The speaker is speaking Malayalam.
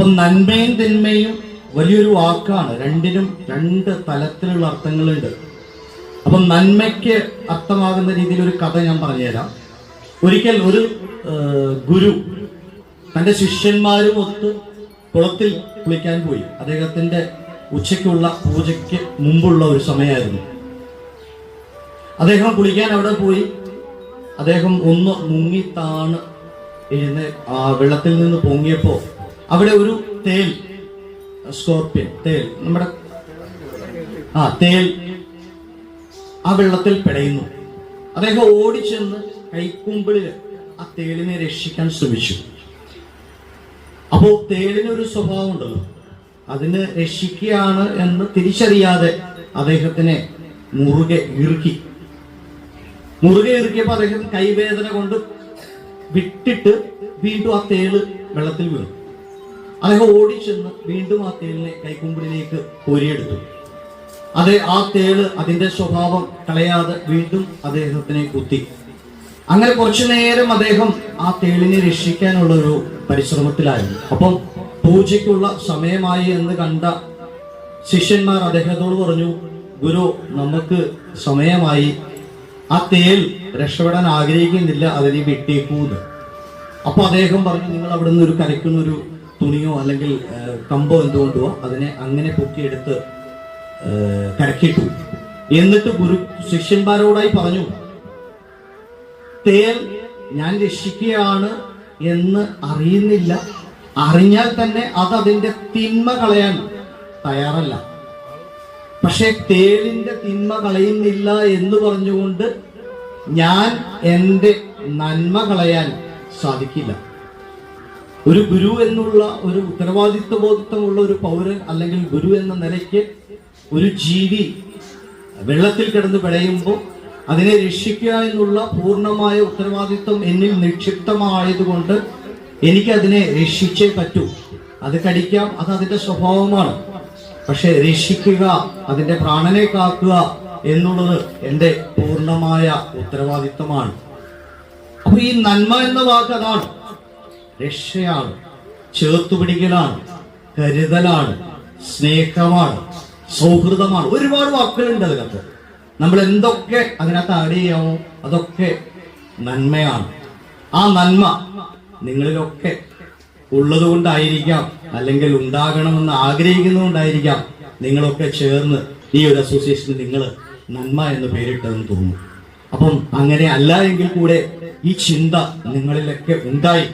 അപ്പൊ നന്മയും തിന്മയും വലിയൊരു വാക്കാണ്. രണ്ടിനും രണ്ട് തലത്തിലുള്ള അർത്ഥങ്ങളുണ്ട്. അപ്പൊ നന്മയ്ക്ക് അർത്ഥമാകുന്ന രീതിയിൽ ഒരു കഥ ഞാൻ പറഞ്ഞുതരാം. ഒരിക്കൽ ഒരു ഗുരു തന്റെ ശിഷ്യന്മാരും ഒത്ത് കുളത്തിൽ കുളിക്കാൻ പോയി. അദ്ദേഹത്തിന്റെ ഉച്ചയ്ക്കുള്ള പൂജയ്ക്ക് മുമ്പുള്ള ഒരു സമയമായിരുന്നു. അദ്ദേഹം കുളിക്കാൻ അവിടെ പോയി. അദ്ദേഹം ഒന്ന് മുങ്ങി താണ് ആ വെള്ളത്തിൽ നിന്ന് പൊങ്ങിയപ്പോ അവിടെ ഒരു തേൽ സ്കോർപ്പിയൻ തേൽ നമ്മുടെ ആ തേൽ ആ വെള്ളത്തിൽ പിടയുന്നു. അദ്ദേഹം ഓടിച്ചെന്ന് കൈക്കുമ്പിളിൽ ആ തേലിനെ രക്ഷിക്കാൻ ശ്രമിച്ചു. അപ്പോ തേലിനൊരു സ്വഭാവം ഉണ്ടല്ലോ അതിന് രക്ഷിക്കുകയാണ് എന്ന് തിരിച്ചറിയാതെ അദ്ദേഹത്തിനെ മുറുകെ ഇറുക്കി. മുറുകെ ഇറുക്കിയപ്പോ അദ്ദേഹം കൈവേദന കൊണ്ട് വിട്ടിട്ട് വീണ്ടും ആ തേൾ വെള്ളത്തിൽ വീണു. അദ്ദേഹം ഓടിച്ചെന്ന് വീണ്ടും ആ തേളിനെ കൈക്കുമ്പിളിലേക്ക് കോരിയെടുത്തു. അതെ ആ തേൾ അതിന്റെ സ്വഭാവം കളയാതെ വീണ്ടും അദ്ദേഹത്തിനെ കുത്തി. അങ്ങനെ കുറച്ചു നേരം അദ്ദേഹം ആ തേളിനെ രക്ഷിക്കാനുള്ള ഒരു പരിശ്രമത്തിലായിരുന്നു. അപ്പം പൂജയ്ക്കുള്ള സമയമായി എന്ന് കണ്ട ശിഷ്യന്മാർ അദ്ദേഹത്തോട് പറഞ്ഞു ഗുരു നമുക്ക് സമയമായി. ആ തേൽ രക്ഷപ്പെടാൻ ആഗ്രഹിക്കുന്നില്ല അതിനെ വിട്ടേക്കൂന്ന് അപ്പൊ അദ്ദേഹം പറഞ്ഞു നിങ്ങൾ അവിടെ നിന്ന് ഒരു കരയ്ക്കുന്ന ഒരു തുണിയോ അല്ലെങ്കിൽ കമ്പോ എന്തുകൊണ്ടോ അതിനെ അങ്ങനെ പൊക്കിയെടുത്ത് കരക്കിട്ടു. എന്നിട്ട് ഗുരു ശിഷ്യന്മാരോടായി പറഞ്ഞു തേൽ ഞാൻ രക്ഷിക്കുകയാണ് എന്ന് അറിയുന്നില്ല. അറിഞ്ഞാൽ തന്നെ അത് അതിന്റെ തിന്മ കളയാൻ തയ്യാറല്ല. പക്ഷെ തേളിന്റെ തിന്മ കളയുന്നില്ല എന്ന് പറഞ്ഞുകൊണ്ട് ഞാൻ എന്റെ നന്മ കളയാൻ സാധിക്കില്ല. ഒരു ഗുരു എന്നുള്ള ഒരു ഉത്തരവാദിത്വ ബോധത്വമുള്ള ഒരു പൗരൻ അല്ലെങ്കിൽ ഗുരു എന്ന നിലയ്ക്ക് ഒരു ജീവി വെള്ളത്തിൽ കിടന്ന് പിടയുമ്പോൾ അതിനെ രക്ഷിക്കുക എന്നുള്ള പൂർണമായ ഉത്തരവാദിത്വം എന്നിൽ നിക്ഷിപ്തമായതുകൊണ്ട് എനിക്ക് അതിനെ രക്ഷിച്ചേ പറ്റൂ. അത് കടിക്കാം അത് അതിന്റെ സ്വഭാവമാണ്. പക്ഷെ രക്ഷിക്കുക അതിന്റെ പ്രാണനെ കാക്കുക എന്നുള്ളത് എന്റെ പൂർണമായ ഉത്തരവാദിത്വമാണ്. അപ്പൊ ഈ നന്മ എന്ന വാക്ക് അതാണ്. രക്ഷയാണ് ചേർത്തുപിടിക്കലാണ് കരുതലാണ് സ്നേഹമാണ് സൗഹൃദമാണ്. ഒരുപാട് വാക്കുകളുണ്ട് അതിനകത്ത്. നമ്മൾ എന്തൊക്കെ അതിനകത്ത് ആഡ് ചെയ്യാമോ അതൊക്കെ നന്മയാണ്. ആ നന്മ നിങ്ങളിലൊക്കെ ഉള്ളത് കൊണ്ടായിരിക്കാം അല്ലെങ്കിൽ ഉണ്ടാകണമെന്ന് ആഗ്രഹിക്കുന്നതുകൊണ്ടായിരിക്കാം നിങ്ങളൊക്കെ ചേർന്ന് ഈ ഒരു അസോസിയേഷന് നിങ്ങൾ നന്മ എന്ന് പേരിട്ടതെന്ന് തോന്നുന്നു. അപ്പം അങ്ങനെ അല്ല എങ്കിൽ കൂടെ ഈ ചിന്ത നിങ്ങളിലൊക്കെ ഉണ്ടായി.